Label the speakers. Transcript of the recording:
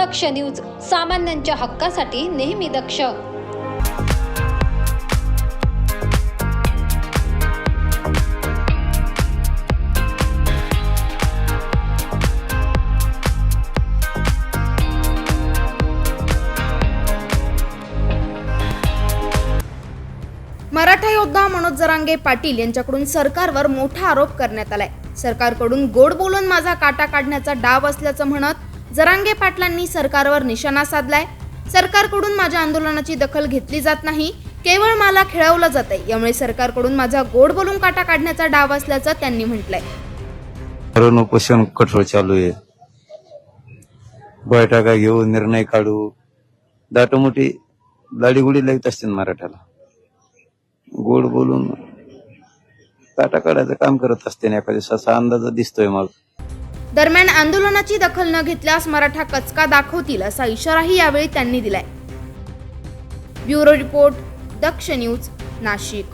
Speaker 1: दक्ष news सामान्यांच्या हक्कासाठी नेहमी दक्ष.
Speaker 2: मराठा योद्धा मनोज जरांगे पाटील यांच्याकडून सरकारवर मोठा आरोप करण्यात आलाय. सरकारकडून गोड बोलून माझा काटा काढण्याचा डाव असल्याचं म्हणत जरांगे पाटलांनी सरकारवर निशाणा साधलाय. सरकारकडून माझ्या आंदोलनाची दखल घेतली जात नाही. केवळ मला खेळवलं जात आहे यामुळे सरकारकडून माझा गोड बोलून काटा काढण्याचा डाव असल्याचं त्यांनी म्हटलंय.
Speaker 3: कारण उपोषण कठोर चालू आहे. बैठका घेऊ निर्णय काढू. दाटोमोठी दाडीगुडी लागत असते मराठ्याला गोड बोलून काटा काढायचं काम करत असते एखाद्या असा अंदाज दिसतोय मला.
Speaker 2: दरम्यान आंदोलनाची दखल न घेतल्यास मराठा कचका दाखवतील असा इशाराही यावेळी त्यांनी दिलाय. Bureau report Daksh news Nashik.